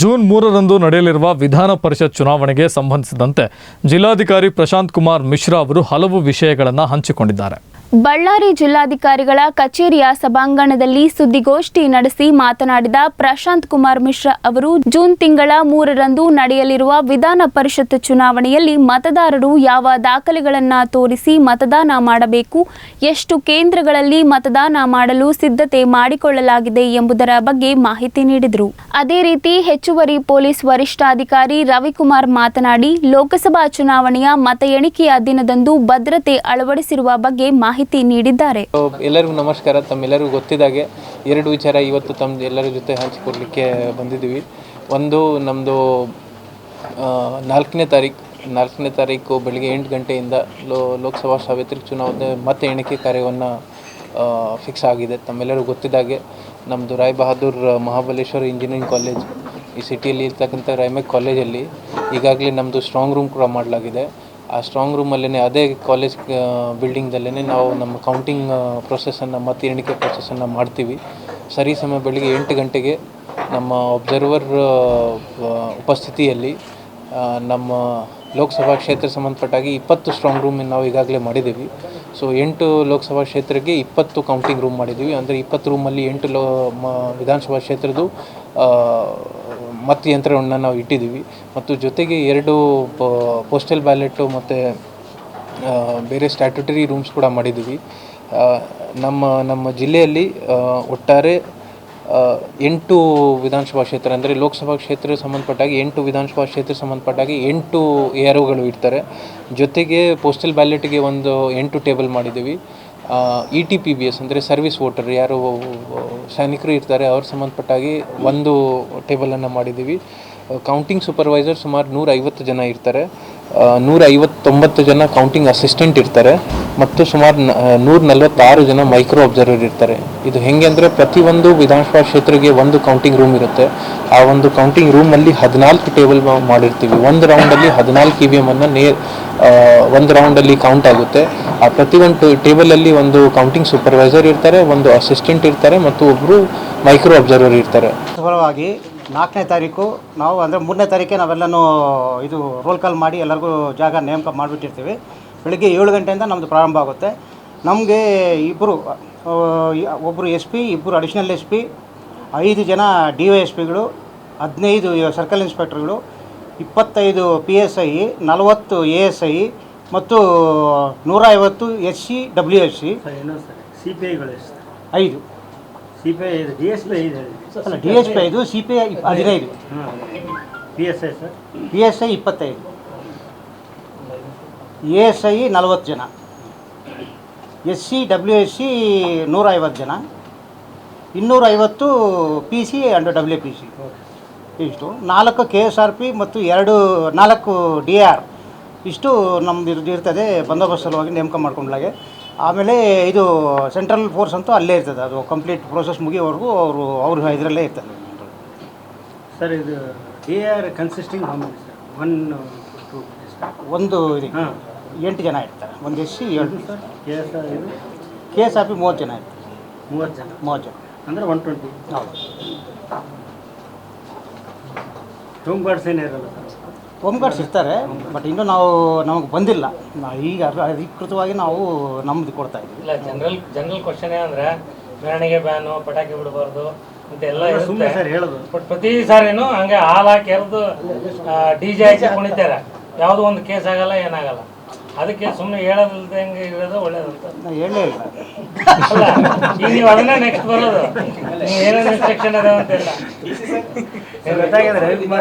June ಮೂರರಂದು ನಡೆಯಲಿರುವ ವಿಧಾನ ಪರಿಷತ್ ಚುನಾವಣೆಗೆ ಸಂಬಂಧಿಸಿದಂತೆ ಜಿಲ್ಲಾಧಿಕಾರಿ ಪ್ರಶಾಂತ್ ಕುಮಾರ್ ಮಿಶ್ರಾ ಅವರು ಹಲವು ವಿಷಯಗಳನ್ನು ಹಂಚಿಕೊಂಡಿದ್ದಾರೆ. ಬಳ್ಳಾರಿ ಜಿಲ್ಲಾಧಿಕಾರಿಗಳ ಕಚೇರಿಯ ಸಭಾಂಗಣದಲ್ಲಿ ಸುದ್ದಿಗೋಷ್ಠಿ ನಡೆಸಿ ಮಾತನಾಡಿದ ಪ್ರಶಾಂತ್ ಕುಮಾರ್ ಮಿಶ್ರಾ ಅವರು, ಜೂನ್ ತಿಂಗಳ ಮೂರರಂದು ನಡೆಯಲಿರುವ ವಿಧಾನ ಪರಿಷತ್ ಚುನಾವಣೆಯಲ್ಲಿ ಮತದಾರರು ಯಾವ ದಾಖಲೆಗಳನ್ನು ತೋರಿಸಿ ಮತದಾನ ಮಾಡಬೇಕು, ಎಷ್ಟು ಕೇಂದ್ರಗಳಲ್ಲಿ ಮತದಾನ ಮಾಡಲು ಸಿದ್ಧತೆ ಮಾಡಿಕೊಳ್ಳಲಾಗಿದೆ ಎಂಬುದರ ಬಗ್ಗೆ ಮಾಹಿತಿ ನೀಡಿದರು. ಅದೇ ರೀತಿ ಹೆಚ್ಚುವರಿ ಪೊಲೀಸ್ ವರಿಷ್ಠಾಧಿಕಾರಿ ರವಿಕುಮಾರ್ ಮಾತನಾಡಿ, ಲೋಕಸಭಾ ಚುನಾವಣೆಯ ಮತ ಎಣಿಕೆಯ ದಿನದಂದು ಭದ್ರತೆ ಅಳವಡಿಸಿರುವ ಬಗ್ಗೆ ಮಾಹಿತಿ ನೀಡಿದ್ದಾರೆ. ಎಲ್ಲರಿಗೂ ನಮಸ್ಕಾರ. ತಮ್ಮೆಲ್ಲರಿಗೂ ಗೊತ್ತಿದ್ದಾಗೆ ಎರಡು ವಿಚಾರ ಇವತ್ತು ತಮ್ಮ ಎಲ್ಲರ ಜೊತೆ ಹಂಚಿಕೊಡ್ಲಿಕ್ಕೆ ಬಂದಿದ್ದೀವಿ. ಒಂದು ನಮ್ಮದು ನಾಲ್ಕನೇ ತಾರೀಕು ನಾಲ್ಕನೇ ತಾರೀಕು ಬೆಳಗ್ಗೆ ಎಂಟು ಗಂಟೆಯಿಂದ ಲೋ, ಲೋಕಸಭಾ ಸಾರ್ವತ್ರಿಕ ಚುನಾವಣೆ ಮತ ಎಣಿಕೆ ಕಾರ್ಯವನ್ನು ಫಿಕ್ಸ್ ಆಗಿದೆ. ತಮ್ಮೆಲ್ಲರಿಗೂ ಗೊತ್ತಿದ್ದಾಗೆ ನಮ್ಮದು ರಾಯ್ ಬಹದ್ದೂರ್ ಮಹಾಬಲೇಶ್ವರ ಇಂಜಿನಿಯರಿಂಗ್ ಕಾಲೇಜ್, ಈ ಸಿಟಿಯಲ್ಲಿ ಇರ್ತಕ್ಕಂಥ ರೈಮೆಕ್ ಕಾಲೇಜಲ್ಲಿ ಈಗಾಗಲೇ ನಮ್ಮದು ಸ್ಟ್ರಾಂಗ್ ರೂಮ್ ಕೂಡ ಮಾಡಲಾಗಿದೆ. ಆ ಸ್ಟ್ರಾಂಗ್ ರೂಮಲ್ಲೇ ಅದೇ ಕಾಲೇಜ್ ಬಿಲ್ಡಿಂಗ್ದಲ್ಲೇ ನಾವು ನಮ್ಮ ಕೌಂಟಿಂಗ್ ಪ್ರೊಸೆಸನ್ನು ಮತ್ತು ಎಣಿಕೆ ಪ್ರೊಸೆಸನ್ನು ಮಾಡ್ತೀವಿ. ಸರಿ ಸಮಯ ಬೆಳಿಗ್ಗೆ ಎಂಟು ಗಂಟೆಗೆ ನಮ್ಮ ಒಬ್ಸರ್ವರ್ ಉಪಸ್ಥಿತಿಯಲ್ಲಿ ನಮ್ಮ ಲೋಕಸಭಾ ಕ್ಷೇತ್ರ ಸಂಬಂಧಪಟ್ಟಾಗಿ ಇಪ್ಪತ್ತು ಸ್ಟ್ರಾಂಗ್ ರೂಮ್ ನಾವು ಈಗಾಗಲೇ ಮಾಡಿದ್ದೀವಿ. ಸೊ ಎಂಟು ಲೋಕಸಭಾ ಕ್ಷೇತ್ರಕ್ಕೆ ಇಪ್ಪತ್ತು ಕೌಂಟಿಂಗ್ ರೂಮ್ ಮಾಡಿದ್ದೀವಿ. ಅಂದರೆ ಇಪ್ಪತ್ತು ರೂಮಲ್ಲಿ ಎಂಟು ಲೋ, ಮ, ವಿಧಾನಸಭಾ ಕ್ಷೇತ್ರದ್ದು ಮತ್ತು ಯಂತ್ರಗಳನ್ನ ಯಂತ್ರವನ್ನು ನಾವು ಇಟ್ಟಿದ್ದೀವಿ. ಮತ್ತು ಜೊತೆಗೆ ಎರಡು ಪೋಸ್ಟಲ್ ಬ್ಯಾಲೆಟು ಮತ್ತು ಬೇರೆ ಸ್ಟ್ಯಾಟ್ಯುಟರಿ ರೂಮ್ಸ್ ಕೂಡ ಮಾಡಿದ್ದೀವಿ. ನಮ್ಮ ನಮ್ಮ ಜಿಲ್ಲೆಯಲ್ಲಿ ಒಟ್ಟಾರೆ ಎಂಟು ವಿಧಾನಸಭಾ ಕ್ಷೇತ್ರ ಅಂದರೆ ಲೋಕಸಭಾ ಕ್ಷೇತ್ರ ಸಂಬಂಧಪಟ್ಟಾಗಿ ಎಂಟು ವಿಧಾನಸಭಾ ಕ್ಷೇತ್ರ ಸಂಬಂಧಪಟ್ಟಾಗಿ ಎಂಟು ಎ ಆರ್ ಇರ್ತಾರೆ ಜೊತೆಗೆ ಪೋಸ್ಟಲ್ ಬ್ಯಾಲೆಟ್ಗೆ ಒಂದು ಎಂಟು ಟೇಬಲ್ ಮಾಡಿದ್ದೀವಿ. E T P B S ಅಂದರೆ ಸರ್ವಿಸ್ ವೋಟರ್ ಯಾರು ಸೈನಿಕರು ಇರ್ತಾರೆ, ಅವ್ರ ಸಂಬಂಧಪಟ್ಟಾಗಿ ಒಂದು ಟೇಬಲನ್ನು ಮಾಡಿದ್ದೀವಿ. ಕೌಂಟಿಂಗ್ ಸೂಪರ್ವೈಸರ್ ಸುಮಾರು ನೂರೈವತ್ತು ಜನ ಇರ್ತಾರೆ. ನೂರ ಐವತ್ತೊಂಬತ್ತು ಜನ ಕೌಂಟಿಂಗ್ ಅಸಿಸ್ಟೆಂಟ್ ಇರ್ತಾರೆ ಮತ್ತು ಸುಮಾರು ನೂರ ನಲವತ್ತಾರು ಜನ ಮೈಕ್ರೋ ಅಬ್ಸರ್ವರ್ ಇರ್ತಾರೆ. ಇದು ಹೆಂಗೆ ಅಂದರೆ ಪ್ರತಿಯೊಂದು ವಿಧಾನಸಭಾ ಕ್ಷೇತ್ರಕ್ಕೆ ಒಂದು ಕೌಂಟಿಂಗ್ ರೂಮ್ ಇರುತ್ತೆ. ಆ ಒಂದು ಕೌಂಟಿಂಗ್ ರೂಮಲ್ಲಿ ಹದಿನಾಲ್ಕು ಟೇಬಲ್ ಮಾಡಿರ್ತೀವಿ. ಒಂದು ರೌಂಡಲ್ಲಿ ಹದಿನಾಲ್ಕು ಇ ವಿ ಎಮನ್ನು ನೇ ಒಂದು ರೌಂಡಲ್ಲಿ ಕೌಂಟ್ ಆಗುತ್ತೆ. ಆ ಪ್ರತಿಯೊಂದು ಟೇಬಲಲ್ಲಿ ಒಂದು ಕೌಂಟಿಂಗ್ ಸೂಪರ್ವೈಸರ್ ಇರ್ತಾರೆ, ಒಂದು ಅಸಿಸ್ಟೆಂಟ್ ಇರ್ತಾರೆ ಮತ್ತು ಒಬ್ಬರು ಮೈಕ್ರೋ ಅಬ್ಸರ್ವರ್ ಇರ್ತಾರೆ. ನಾಲ್ಕನೇ ತಾರೀಕು ನಾವು ಅಂದರೆ ಮೂರನೇ ತಾರೀಕೆ ನಾವೆಲ್ಲನೂ ಇದು ರೋಲ್ ಕಾಲ್ ಮಾಡಿ ಎಲ್ಲರಿಗೂ ಜಾಗ ನೇಮಕ ಮಾಡಿಬಿಟ್ಟಿರ್ತೀವಿ. ಬೆಳಿಗ್ಗೆ ಏಳು ಗಂಟೆಯಿಂದ ನಮ್ಮದು ಪ್ರಾರಂಭ ಆಗುತ್ತೆ. ನಮಗೆ ಇಬ್ಬರು ಒಬ್ಬರು ಎಸ್ ಪಿ ಇಬ್ಬರು ಅಡಿಷ್ನಲ್ ಎಸ್ ಪಿ ಐದು ಜನ ಡಿ ವೈ ಎಸ್ ಪಿಗಳು ಹದಿನೈದು ಸರ್ಕಲ್ ಇನ್ಸ್ಪೆಕ್ಟರ್ಗಳು ಇಪ್ಪತ್ತೈದು ಪಿ ಎಸ್ ಐ ನಲವತ್ತು ಎ ಎಸ್ ಐ ಮತ್ತು ನೂರ ಐವತ್ತು S C W S C ಇನ್ನೊಂದು ಸಿ ಪಿ ಐಗಳು ಐದು. C P I D S P ಹೇಳಿ ಅಲ್ಲ ಡಿ ಎಸ್ ಪಿ ಐದು ಸಿ ಪಿ ಐ ಹದಿನೈದು. P S I sir. P S I ಇಪ್ಪತ್ತೈದು. ಎ ಎಸ್ ಐ ನಲವತ್ತು ಜನ. S C W S C ನೂರ ಐವತ್ತು ಜನ. ಇನ್ನೂರ ಐವತ್ತು P C and W P C ಇಷ್ಟು. ನಾಲ್ಕು ಕೆ ಎಸ್ ಆರ್ ಪಿ ಮತ್ತು ಎರಡು ನಾಲ್ಕು ಡಿ ಆರ್ ಇಷ್ಟು ನಮ್ದು ಇರ್ತದೆ ಬಂದೋಬಸ್ತ್ ಸಲುವಾಗಿ ನೇಮಕ ಮಾಡ್ಕೊಂಡ್ಲಾಗೆ ಆಮೇಲೆ ಇದು ಸೆಂಟ್ರಲ್ ಫೋರ್ಸ್ ಅಂತೂ ಅಲ್ಲೇ ಇರ್ತದೆ. ಅದು ಕಂಪ್ಲೀಟ್ ಪ್ರೋಸೆಸ್ ಮುಗಿಯೋವರೆಗೂ ಅವರು ಅವ್ರ ಇದರಲ್ಲೇ ಇರ್ತದೆ ಸರ್ ಇದು D R consisting one two ಒಂದು ಇದು ಹಾಂ. ಎಂಟು ಜನ ಇರ್ತಾರೆ. ಒಂದು ಎಸ್ ಸಿ ಎರಡು ಸರ್ ಕೆ ಎಸ್ ಆರ್ ಇದು? ಕೆ ಎಸ್ ಆರ್ ಪಿ ಮೂವತ್ತು ಜನ ಇರ್ತಾರೆ. ಮೂವತ್ತು ಜನ? ಮೂವತ್ತು ಜನ. ಅಂದರೆ ಒನ್ ಟ್ವೆಂಟಿ ಹೌದು. ಗಾರ್ಡ್ಸ್ ಏನು ಇರಲ್ಲ ಸರ್ ಹೋಮ್ ಗಾರ್ಡ್ಸ್ ಇರ್ತಾರೆ ಬಟ್ ಇನ್ನೂ ನಾವು ನಮಗೆ ಬಂದಿಲ್ಲ. ನಾವು ಈಗ ಅಧ- ಅಧಿಕೃತವಾಗಿ ನಾವು ನಮ್ದು ಕೊಡ್ತಾ ಇದ್ದೀವಿ. ಇಲ್ಲ ಜನರಲ್ ಜನರಲ್ ಕ್ವಶನ್ ಏನಂದ್ರೆ ಮೆರವಣಿಗೆ ಬ್ಯಾನು ಪಟಾಕಿ ಬಿಡಬಾರ್ದು ಅಂತ ಎಲ್ಲ ಸುಮ್ಮನೆ ಇರುತ್ತೆ ಸರ್ ಹೇಳೋದು. ಬಟ್ ಪ್ರತಿ ಸಾರಿನು ಹಂಗೆ ಹಾಲು ಹಾಕಿ ಎಲ್ದು ಡಿ ಜೆ ಹಾಕಿ ಕುಣಿತಾರೆ. ಯಾವುದೋ ಒಂದು ಕೇಸ್ ಆಗಲ್ಲ ಏನಾಗಲ್ಲ. ಅದಕ್ಕೆ ಸುಮ್ಮನೆ ಹೇಳೋದಿಲ್ದೆ ಹಂಗೆ ಇರೋದು ಒಳ್ಳೇದಂತ. ನಾನು ಹೇಳಲೇ ಇಲ್ಲ. ಅಲ್ಲ ಈಗ ನೀವು ಅದನ್ನೇ ನೆಕ್ಸ್ಟ್ ಬರೋದು. ನೀವು ಏನೇನು ಇನ್ಸ್ಟ್ರಕ್ಷನ್ ಅದಾವ ಅಂತ ಇಲ್ಲ